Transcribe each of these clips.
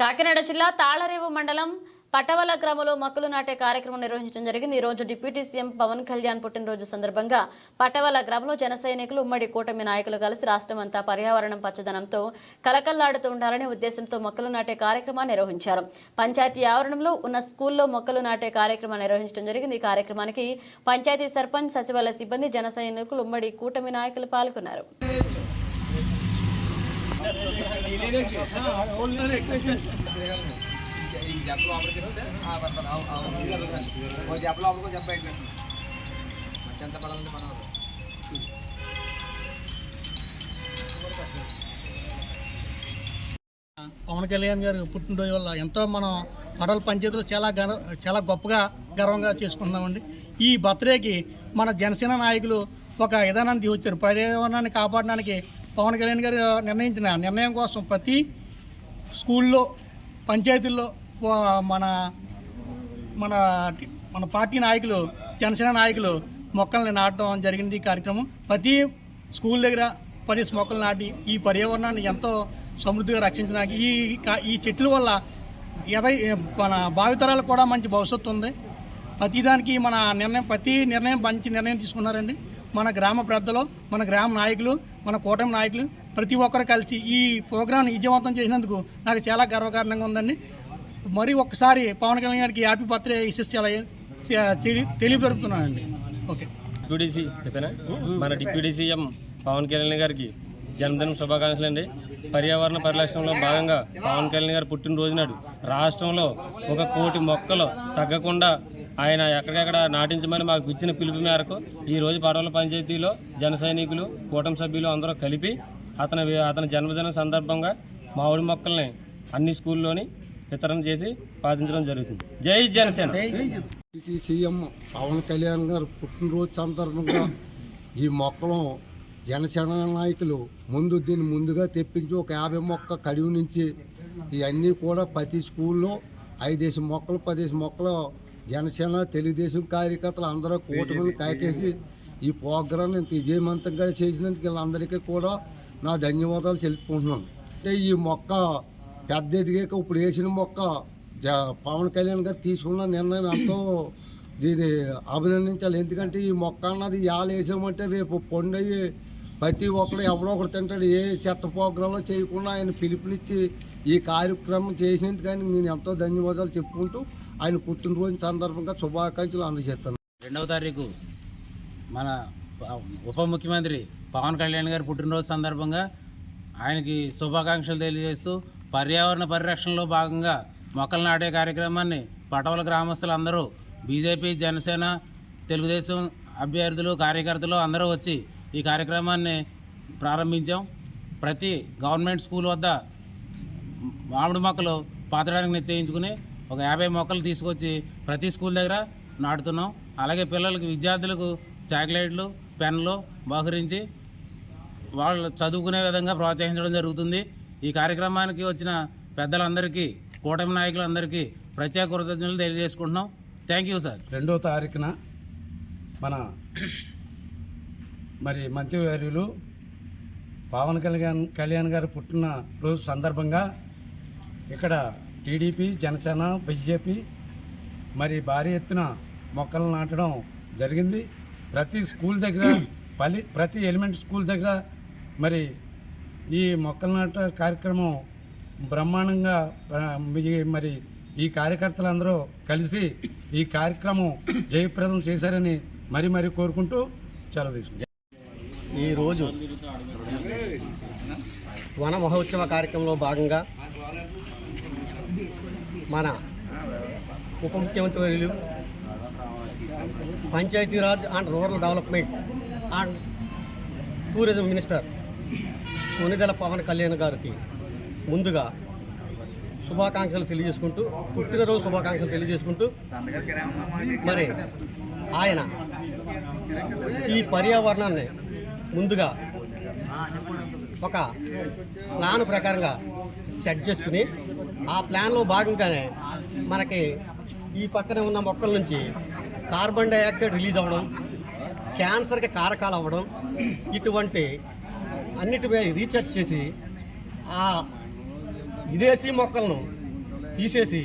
కాకినాడ జిల్లా తాళరేవు మండలం పటవల గ్రామంలో మొక్కలు నాటే కార్యక్రమం నిర్వహించడం జరిగింది. ఈ రోజు డిప్యూటీ సీఎం పవన్ కళ్యాణ్ పుట్టినరోజు సందర్భంగా పటవల గ్రామంలో జన సైనికులు ఉమ్మడి కూటమి నాయకులు కలిసి రాష్ట్రమంతా పర్యావరణం పచ్చదనంతో కలకల్లాడుతూ ఉండాలనే ఉద్దేశంతో మొక్కలు నాటే కార్యక్రమాన్ని నిర్వహించారు. పంచాయతీ ఆవరణంలో ఉన్న స్కూల్లో మొక్కలు నాటే కార్యక్రమాన్ని నిర్వహించడం జరిగింది. ఈ కార్యక్రమానికి పంచాయతీ సర్పంచ్ సచివాలయ సిబ్బంది జన సైనికులు ఉమ్మడి కూటమి నాయకులు పాల్గొన్నారు. పవన్ కళ్యాణ్ గారు పుట్టినరోజు వల్ల ఎంతో మనం పడవల పంచాయతీలో చాలా చాలా గొప్పగా గర్వంగా చేసుకుంటున్నామండి. ఈ బర్త్డేకి మన జనసేన నాయకులు ఒక విధానాన్ని తీసుకొచ్చారు. పర్యావరణాన్ని కాపాడడానికి పవన్ కళ్యాణ్ గారు నిర్ణయించిన నిర్ణయం కోసం ప్రతి స్కూల్లో పంచాయతీల్లో మన మన మన పార్టీ నాయకులు జనసేన నాయకులు మొక్కల్ని నాటడం జరిగింది ఈ కార్యక్రమం. ప్రతి స్కూల్ దగ్గర పది మొక్కలు నాటి ఈ పర్యావరణాన్ని ఎంతో సమృద్ధిగా రక్షించడానికి ఈ కా- ఈ చెట్ల వల్ల ఎద మన భావితరాలకు కూడా మంచి భవిష్యత్తు ఉంది. ప్రతిదానికి మన నిర్ణయం ప్రతి నిర్ణయం మంచి నిర్ణయం తీసుకున్నారండి. మన గ్రామ పెద్దలు మన గ్రామ నాయకులు మన కూటమి నాయకులు ప్రతి ఒక్కరు కలిసి ఈ ప్రోగ్రాంను విజయవంతం చేసినందుకు నాకు చాలా గర్వకారణంగా ఉందండి. మరి ఒక్కసారి పవన్ కళ్యాణ్ గారికి హ్యాపీ బర్త్డే ఇష్యూస్ తెలియపరుపుతున్నానండి. ఓకే. డిప్యూటీ చెప్పానా? మన డిప్యూటీ సీఎం పవన్ కళ్యాణ్ గారికి జన్మదినం శుభాకాంక్షలు అండి. పర్యావరణ పరిరక్షణలో భాగంగా పవన్ కళ్యాణ్ గారు పుట్టినరోజు నాడు రాష్ట్రంలో ఒక కోటి మొక్కలు తగ్గకుండా ఆయన ఎక్కడికెక్కడ నాటించమని మాకు ఇచ్చిన పిలుపు మేరకు ఈ రోజు పడవల పంచాయతీలో జన సైనికులు కూటమి సభ్యులు అందరూ కలిపి అతని అతని జన్మదినం సందర్భంగా మామిడి మొక్కల్ని అన్ని స్కూల్లోని వితరణ చేసి పాటించడం జరుగుతుంది. జై జనసేన. సీఎం పవన్ కళ్యాణ్ గారు పుట్టినరోజు సందర్భంగా ఈ మొక్కలు జనసేన నాయకులు ముందు దీన్ని ముందుగా తెప్పించి ఒక యాభై మొక్క కడివి నుంచి ఇవన్నీ కూడా ప్రతి స్కూల్లో ఐదేసి మొక్కలు పదేసి మొక్కలు జనసేన తెలుగుదేశం కార్యకర్తలు అందరూ కూటమిని కాకేసి ఈ ప్రోగ్రాం ఇంత విజయవంతంగా చేసినందుకు వీళ్ళందరికీ కూడా నా ధన్యవాదాలు తెలుపుకుంటున్నాను. అంటే ఈ మొక్క పెద్ద ఎదిగాక ఇప్పుడు వేసిన మొక్క పవన్ కళ్యాణ్ గారు తీసుకున్న నిర్ణయం ఎంతో దీన్ని అభినందించాలి. ఎందుకంటే ఈ మొక్క అన్నది ఇవాళ వేసామంటే రేపు పండయ్యి ప్రతి ఒక్కడు ఎవడో ఒకడు తింటాడు. ఏ చెత్త ప్రోగ్రాంలో చేయకుండా ఆయన పిలుపునిచ్చి ఈ కార్యక్రమం చేసినందుకు కానీ నేను ఎంతో ధన్యవాదాలు చెప్పుకుంటూ ఆయన పుట్టినరోజు సందర్భంగా శుభాకాంక్షలు అందజేస్తాను రెండవ తారీఖు మన ఉప ముఖ్యమంత్రి పవన్ కళ్యాణ్ గారి పుట్టినరోజు సందర్భంగా ఆయనకి శుభాకాంక్షలు తెలియజేస్తూ పర్యావరణ పరిరక్షణలో భాగంగా మొక్కలు నాటే కార్యక్రమాన్ని పటవల గ్రామస్తులందరూ బీజేపీ జనసేన తెలుగుదేశం అభ్యర్థులు కార్యకర్తలు అందరూ వచ్చి ఈ కార్యక్రమాన్ని ప్రారంభించాం. ప్రతి గవర్నమెంట్ స్కూల్ వద్ద మామిడి మొక్కలు పాతడానికి నిశ్చయించుకుని ఒక యాభై మొక్కలు తీసుకొచ్చి ప్రతి స్కూల్ దగ్గర నాటుతున్నాం. అలాగే పిల్లలకు విద్యార్థులకు చాక్లెట్లు పెన్లు బహుకరించి వాళ్ళు చదువుకునే విధంగా ప్రోత్సహించడం జరుగుతుంది. ఈ కార్యక్రమానికి వచ్చిన పెద్దలందరికీ కూటమి నాయకులందరికీ ప్రత్యేక కృతజ్ఞతలు తెలియజేసుకుంటున్నాం. థ్యాంక్ యూ సార్ రెండో తారీఖున మన మరి మంత్రివర్యులు పవన్ కళ్యాణ్ కళ్యాణ్ గారు పుట్టిన రోజు సందర్భంగా ఇక్కడ టీడీపీ జనసేన బీజేపీ మరి భారీ ఎత్తున మొక్కలు నాటడం జరిగింది. ప్రతి స్కూల్ దగ్గర పలి ప్రతి ఎలిమెంట్ స్కూల్ దగ్గర మరి ఈ మొక్కలు నాట కార్యక్రమం బ్రహ్మాండంగా మరి ఈ కార్యకర్తలందరూ కలిసి ఈ కార్యక్రమం జయప్రదం చేశారని మరి మరి కోరుకుంటూ సెలవు తీసుకుంటాం. ఈరోజు వన మహోత్సవ కార్యక్రమంలో భాగంగా మన ఉప ముఖ్యమంత్రి వర్యులు Panchayati Raj and rural development and tourism minister Konidela Pawan Kalyan గారికి ముందుగా శుభాకాంక్షలు తెలియజేసుకుంటూ పుట్టినరోజు శుభాకాంక్షలు తెలియజేసుకుంటూ మరి ఆయన ఈ పర్యావరణాన్ని ముందుగా ఒక ప్లాన్ ప్రకారంగా సెట్ చేసుకుని ఆ ప్లాన్లో భాగంగానే మనకి ఈ పక్కన ఉన్న మొక్కల నుంచి కార్బన్ డైఆక్సైడ్ రిలీజ్ అవ్వడం క్యాన్సర్కి కారకాలు అవ్వడం ఇటువంటి అన్నిటిపై రీసెర్చ్ చేసి ఆ విదేశీ మొక్కలను తీసేసి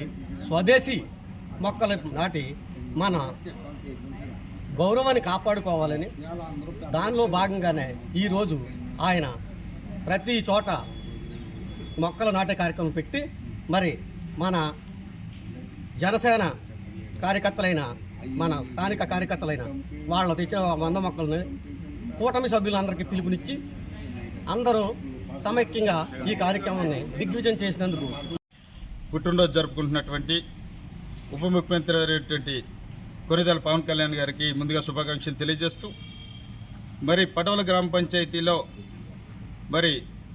స్వదేశీ మొక్కలు నాటి మన గౌరవాన్ని కాపాడుకోవాలని దానిలో భాగంగానే ఈరోజు ఆయన ప్రతి చోట మొక్కలు నాటే కార్యక్రమం పెట్టి మరి మన జనసేన కార్యకర్తలైన మన స్థానిక కార్యకర్తలైన వాళ్ళు తెచ్చిన వంద మొక్కల్ని కూటమి సభ్యులందరికీ పిలుపునిచ్చి అందరూ సమైక్యంగా ఈ కార్యక్రమాన్ని దిగ్విజయం చేసినందుకు పుట్టినరోజు జరుపుకుంటున్నటువంటి ఉప ముఖ్యమంత్రి అయినటువంటి కొనిదల పవన్ కళ్యాణ్ గారికి ముందుగా శుభాకాంక్షలు తెలియజేస్తూ మరి పటవల గ్రామ పంచాయతీలో మరి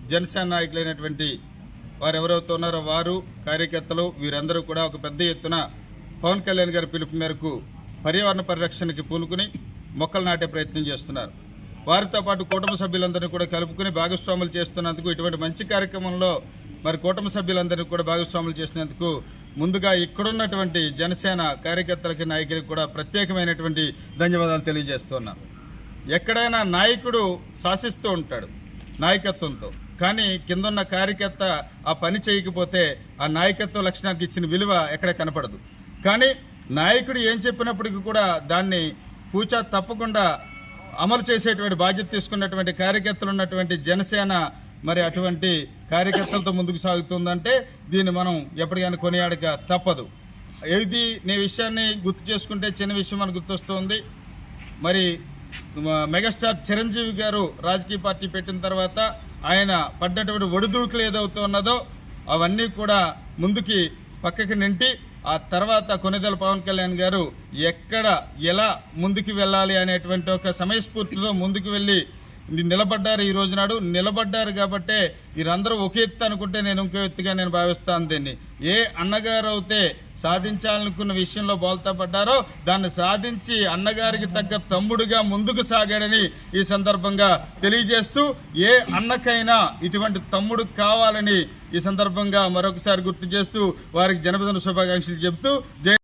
జనసేన నాయకులైనటువంటి వారు ఎవరైతే ఉన్నారో వారు కార్యకర్తలు వీరందరూ కూడా ఒక పెద్ద ఎత్తున పవన్ కళ్యాణ్ గారి పిలుపు మేరకు పర్యావరణ పరిరక్షణకి పూనుకుని మొక్కలు నాటే ప్రయత్నం చేస్తున్నారు. వారితో పాటు కుటుంబ సభ్యులందరినీ కూడా కలుపుకుని భాగస్వాములు చేస్తున్నందుకు ఇటువంటి మంచి కార్యక్రమంలో మరి కుటుంబ సభ్యులందరినీ కూడా భాగస్వాములు చేసినందుకు ముందుగా ఇక్కడున్నటువంటి జనసేన కార్యకర్తలకి నాయకులకు కూడా ప్రత్యేకమైనటువంటి ధన్యవాదాలు తెలియజేస్తున్నాను ఎక్కడైనా నాయకుడు శాసిస్తూ ఉంటాడు. నాయకత్వంతో. కానీ కిందున్న కార్యకర్త ఆ పని చేయకపోతే ఆ నాయకత్వ లక్షణానికి ఇచ్చిన విలువ ఎక్కడ కనపడదు. కానీ నాయకుడు ఏం చెప్పినప్పటికీ కూడా దాన్ని పూచా తప్పకుండా అమలు చేసేటువంటి బాధ్యత తీసుకున్నటువంటి కార్యకర్తలు ఉన్నటువంటి జనసేన మరి అటువంటి కార్యకర్తలతో ముందుకు సాగుతుందంటే దీన్ని మనం ఎప్పటికైనా కొనియాడక తప్పదు. ఇది నీ విషయాన్ని గుర్తు చేసుకుంటే చిన్న విషయం మనకు గుర్తొస్తుంది. మరి మెగాస్టార్ చిరంజీవి గారు రాజకీయ పార్టీ పెట్టిన తర్వాత ఆయన పడ్డటువంటి ఒడిదుడుకులు ఏదవుతూ ఉన్నదో అవన్నీ కూడా ముందుకి పక్కకి నింటి ఆ తర్వాత కొనిదెల పవన్ కళ్యాణ్ గారు ఎక్కడ ఎలా ముందుకు వెళ్ళాలి అనేటువంటి ఒక సమయస్ఫూర్తితో ముందుకు వెళ్ళి నిలబడ్డారు ఈ రోజు నాడు. నిలబడ్డారు కాబట్టే వీరందరూ ఒకే ఎత్తు అనుకుంటే నేను ఇంకో ఎత్తుగా నేను భావిస్తాను దీన్ని. ఏ అన్నగారు అయితే సాధించాలనుకున్న విషయంలో బోల్తా పడ్డారో దాన్ని సాధించి అన్నగారికి తగ్గ తమ్ముడుగా ముందుకు సాగాడని ఈ సందర్భంగా తెలియజేస్తూ ఏ అన్నకైనా ఇటువంటి తమ్ముడు కావాలని ఈ సందర్భంగా మరొకసారి గుర్తు చేస్తూ వారికి జన్మదిన శుభాకాంక్షలు చెబుతూ జై